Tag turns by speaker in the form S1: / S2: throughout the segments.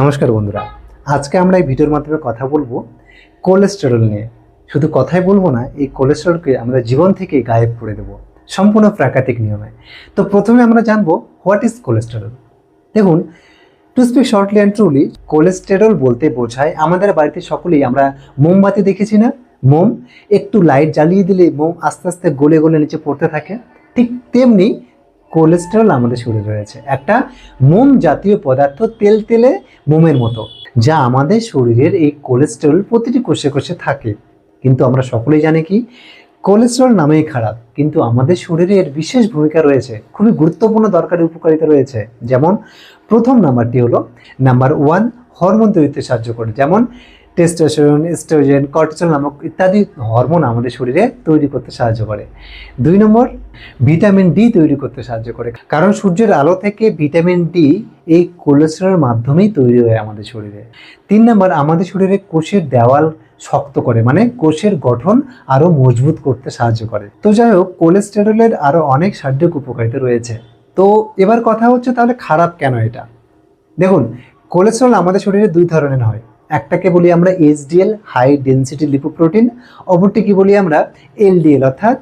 S1: নমস্কার বন্ধুরা। আজকে আমরা এই ভিডিওর মাধ্যমে কথা বলব কোলেস্টেরল নিয়ে। শুধু কথাই বলব না, এই কোলেস্টেরলকে আমরা জীবন থেকে গায়েব করে দেবো, সম্পূর্ণ প্রাকৃতিক নিয়মে। তো প্রথমে আমরা জানব হোয়াট ইজ কোলেস্টেরল দেখুন to speak shortly and truly cholesterol বলতে বোঝায় আমাদের বাড়িতে সকলেই, আমরা মোমবাতি দেখেছি না? মোম, একটু লাইট জ্বালিয়ে দিলে মোম আস্তে আস্তে গলে গলে নিচে পড়তে থাকে। ঠিক তেমনি কোলেস্টেরল আমাদের শরীরে রয়েছে। একটা মোম জাতীয় পদার্থ তেল তেলে মোমের মতো, যা আমাদের শরীরের এই কোলেস্টেরল প্রতিটি কোষে কোষে থাকে। কিন্তু আমরা সকলেই জানি কি, কোলেস্টেরল নামেই খারাপ, কিন্তু আমাদের শরীরে এর বিশেষ ভূমিকা রয়েছে, খুবই গুরুত্বপূর্ণ দরকারি উপকারিতা রয়েছে। যেমন প্রথম নাম্বারটি হলো, নাম্বার ওয়ান, হরমোন তৈরিতে সাহায্য করে। যেমন টেস্টোস্টেরন এস্ট্রোজেন কর্টিসল নামক ইত্যাদি হরমোন আমাদের শরীরে তৈরি করতে সাহায্য করে। দুই নম্বর ভিটামিন ডি তৈরি করতে সাহায্য করে। কারণ সূর্যের আলো থেকে ভিটামিন ডি এই কোলেস্টেরলের মাধ্যমেই তৈরি হয় আমাদের শরীরে। তিন নম্বর, আমাদের শরীরে কোষের দেওয়াল শক্ত করে মানে কোষের গঠন আরও মজবুত করতে সাহায্য করে। তো যাই হোক কোলেস্টেরলের আরও অনেক শারীরিক উপকারিতা রয়েছে। তো এবার কথা হচ্ছে তাহলে খারাপ কেন এটা? দেখুন কোলেস্টেরল আমাদের শরীরে দুই ধরনের হয়। একটাকে বলি আমরা এইচডিএল হাই ডেনসিটি লিপোপ্রোটিন অপরটিকে বলি আমরা এলডিএল অর্থাৎ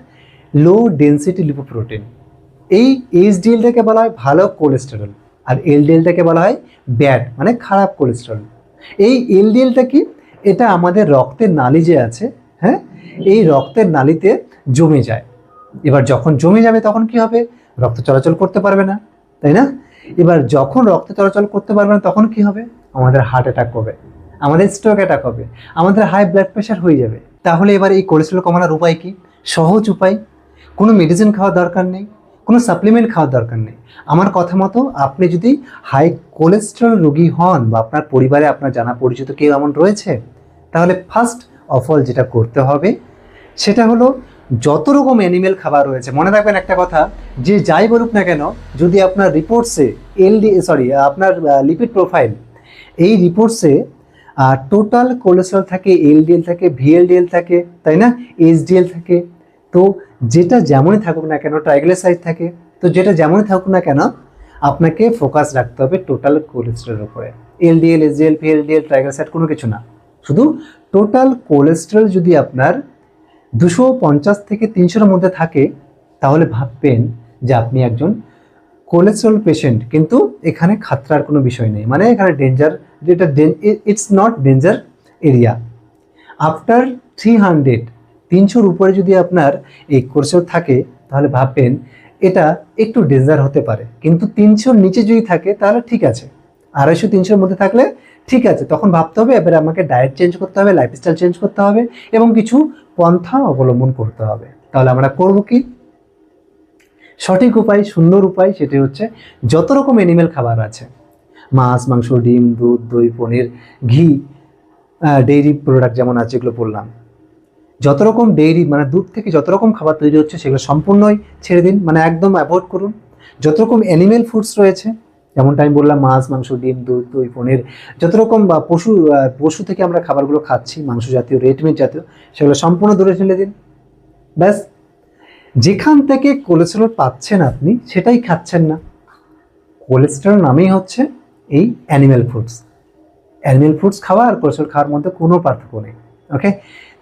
S1: লো ডেনসিটি লিপোপ্রোটিন এই এইচডিএলটাকে বলা হয় ভালো কোলেস্টেরল আর এলডিএলটাকে বলা হয় ব্যাড মানে খারাপ কোলেস্টেরল এই এলডিএলটা কি? এটা আমাদের রক্তের নালি যে আছে হ্যাঁ? এই রক্তের নালিতে জমে যায়। এবার যখন জমে যাবে তখন কি হবে? রক্ত চলাচল করতে পারবে না, তাই না? এবার যখন রক্ত চলাচল করতে পারবে না তখন কি হবে? আমাদের হার্ট অ্যাটাক হবে। আমাদের স্ট্রোক অ্যাটাক হবে, আমাদের হাই ব্লাড প্রেশার হয়ে যাবে। তাহলে এবার এই কোলেস্ট্রল কমানোর উপায় কি? সহজ উপায়, কোনো মেডিসিন খাওয়ার দরকার নেই, কোনো সাপ্লিমেন্ট খাওয়ার দরকার নেই। আমার কথা মতো আপনি যদি হাই কোলেস্ট্রল রোগী হন বা আপনার পরিবারে আপনার জানা পরিচিত কেউ এমন রয়েছে, তাহলে ফার্স্ট অফ অল যেটা করতে হবে, সেটা হলো যত রকম অ্যানিমেল খাবার রয়েছে, মনে রাখবেন একটা কথা, যে যাই বলুক না কেন, যদি আপনার রিপোর্টসে এলডি সরি আপনার লিপিড প্রোফাইল এই রিপোর্টসে টোটাল কোলেস্ট্রল থাকে এলডিএল থাকে ভিএলডিএল থাকে, তাই না? এইচডিএল থাকে। তো যেটা যেমনই থাকুক না কেন ট্রাইগ্লিসাইড থাকে। তো যেটা যেমনই থাকুক না কেন, আপনাকে ফোকাস রাখতে হবে টোটাল কোলেস্ট্রলের উপরে। এলডিএল এসডিএল ভিএলডিএল ট্রাইগ্লিসাইড কোনো কিছু না। শুধু টোটাল কোলেস্ট্রল যদি আপনার দুশো পঞ্চাশ থেকে তিনশোর মধ্যে থাকে, তাহলে ভাববেন যে আপনি একজন কোলেস্ট্রল পেশেন্ট কিন্তু এখানে খাতরার কোনো বিষয় নেই। মানে এখানে ডেঞ্জার যেটা it's not danger area after three hundred তিনশোর উপরে যদি আপনার এই কোলেস্ট্রল থাকে, তাহলে ভাববেন এটা একটু ডেঞ্জার হতে পারে। কিন্তু তিনশোর নিচে যদি থাকে, তাহলে ঠিক আছে। আড়াইশো, তিনশোর মধ্যে থাকলে ঠিক আছে। তখন ভাবতে হবে, এবারে আমাকে ডায়েট চেঞ্জ করতে হবে লাইফস্টাইল চেঞ্জ করতে হবে, এবং কিছু পন্থা অবলম্বন করতে হবে। তাহলে আমরা করব কি? সঠিক উপায়, সুন্দর উপায় সেটি হচ্ছে যত রকম অ্যানিমেল খাবার আছে, মাছ, মাংস, ডিম, দুধ, দই, পনির, ঘি ডেইরি প্রোডাক্ট যেমন আছে এগুলো বললাম। যত রকম ডেইরি মানে দুধ থেকে যত রকম খাবার তৈরি হচ্ছে সেগুলো সম্পূর্ণই ছেড়ে দিন মানে একদম অ্যাভয়েড করুন। যত রকম অ্যানিমেল ফুডস রয়েছে, যেমনটা আমি বললাম, মাছ, মাংস, ডিম, দুধ, দই, পনির, যত রকম বা পশু পশু থেকে আমরা খাবারগুলো খাচ্ছি মাংস জাতীয় রেড মিট জাতীয়, সেগুলো সম্পূর্ণ দূরে ফেলে দিন। ব্যাস। যেখান থেকে কোলেস্টেরল পাচ্ছেন আপনি, সেটাই খাচ্ছেন না। কোলেস্টেরল নামেই হচ্ছে এই অ্যানিমেল ফুডস অ্যানিমেল ফুডস খাওয়া আর কোলেস্টেরল খাওয়ার মধ্যে কোনো পার্থক্য নেই ওকে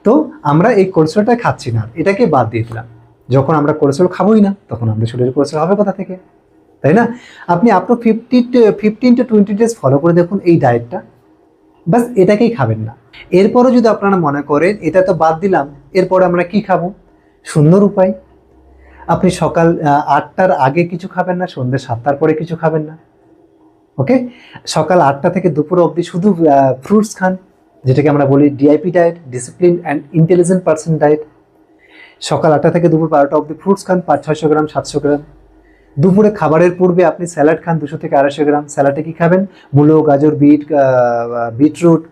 S1: তো আমরা এই কোলেস্টেরলটা খাচ্ছি না। এটাকে বাদ দিয়ে দিলাম। যখন আমরা কোলেস্টেরল খাবোই না, তখন আমাদের শরীরে কোলেস্টেরল হবে কোথা থেকে? তাই না? আপনি up to fifty fifteen to twenty days follow করে দেখুন এই ডায়েটটা বাস এটাকেই খাবেন না। এরপরও যদি আপনারা মনে করেন, এটা তো বাদ দিলাম, এরপরে আমরা কি খাব? সুন্দর উপায়। আপনি সকাল আটটার আগে কিছু খাবেন না, সন্ধ্যে সাতটার পরে কিছু খাবেন না। ওকে সকাল আটটা থেকে দুপুর অবধি শুধু ফ্রুটস খান, যেটাকে আমরা বলি DIP diet discipline and intelligent person diet সকাল আটটা থেকে দুপুর বারোটা অবধি ফ্রুটস খান, পাঁচ, ছয়শো গ্রাম, সাতশো গ্রাম। দুপুরে খাবারের পূর্বে আপনি স্যালাড খান, দুশো থেকে আড়াইশো গ্রাম। স্যালাডে কি খাবেন? মূলো, গাজর, বিট বিটরুট।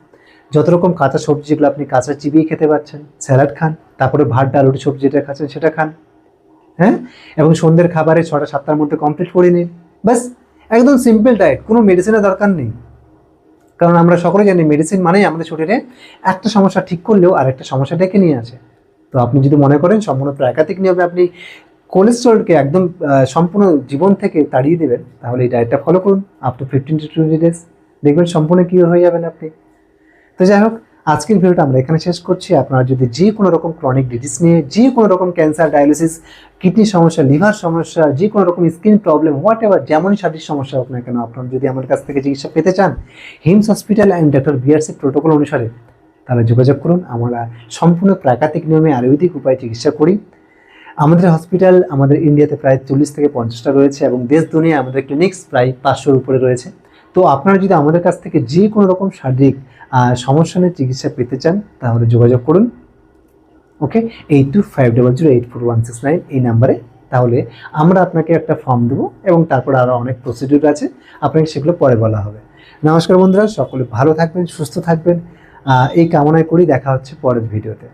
S1: যত রকম কাঁচা সবজি যেগুলো আপনি কাঁচা চিবিয়ে খেতে পাচ্ছেন, স্যালাড খান, তারপরে ভাত, ডাল, রুটি, সবজি যেটা খাচ্ছেন সেটা খান। হ্যাঁ? এবং সন্ধ্যের খাবারে ছটা, সাতটার মধ্যে কমপ্লিট করে নিন ব্যাস, একদম সিম্পল ডায়েট কোনো মেডিসিনের দরকার নেই। কারণ আমরা সকলে জানি মেডিসিন মানেই আমাদের শরীরে একটা সমস্যা ঠিক করলেও আরেকটা সমস্যা ডেকে নিয়ে আসে। তো আপনি যদি মনে করেন সম্পূর্ণ প্রাকৃতিক নিয়মে আপনি কোলেস্ট্রলকে একদম সম্পূর্ণ জীবন থেকে তাড়িয়ে দেবেন, তাহলে এই ডায়েটটা ফলো করুন up to fifteen to twenty days দেখবেন সম্পূর্ণ কিওর হয়ে যাবেন আপনি। তো যাই হোক, আজকের ভিডিওটা আমরা এখানে শেষ করছি। আপনারা যদি যে কোনো রকম ক্রনিক ডিজিজ নিয়ে যে কোনো রকম ক্যান্সার ডায়ালিসিস কিডনি সমস্যা, লিভার সমস্যা যে কোনো রকম স্কিন প্রবলেম হোয়াট এভার যেমনই শারীরিক সমস্যা হোক না কেন, আপনারা যদি আমার কাছ থেকে চিকিৎসা পেতে চান, HiiMS hospital and doctor BRC protocol অনুসারে তারা যোগাযোগ করুন। আমরা সম্পূর্ণ প্রাকৃতিক নিয়মে আয়ুর্বেদিক উপায়ে চিকিৎসা করি। আমাদের হসপিটাল আমাদের ইন্ডিয়াতে প্রায় চল্লিশ থেকে পঞ্চাশটা রয়েছে এবং দেশ দুনিয়ায় আমাদের ক্লিনিক্স প্রায় পাঁচশোর উপরে রয়েছে। তো আপনারা যদি আমাদের কাছ থেকে যে কোনো রকম শারীরিক সমস্যা নিয়ে চিকিৎসা পেতে চান, তাহলে যোগাযোগ করুন। Okay eight two five double zero eight four one six nine এই নাম্বারে তাহলে আমরা আপনাকে একটা ফর্ম দেবো এবং তারপর আরও অনেক প্রসিডিউর আছে। আপনাকে সেগুলো পরে বলা হবে। নমস্কার বন্ধুরা, সকলে ভালো থাকবেন, সুস্থ থাকবেন। এই কামনায় করি, দেখা হচ্ছে পরের ভিডিওতে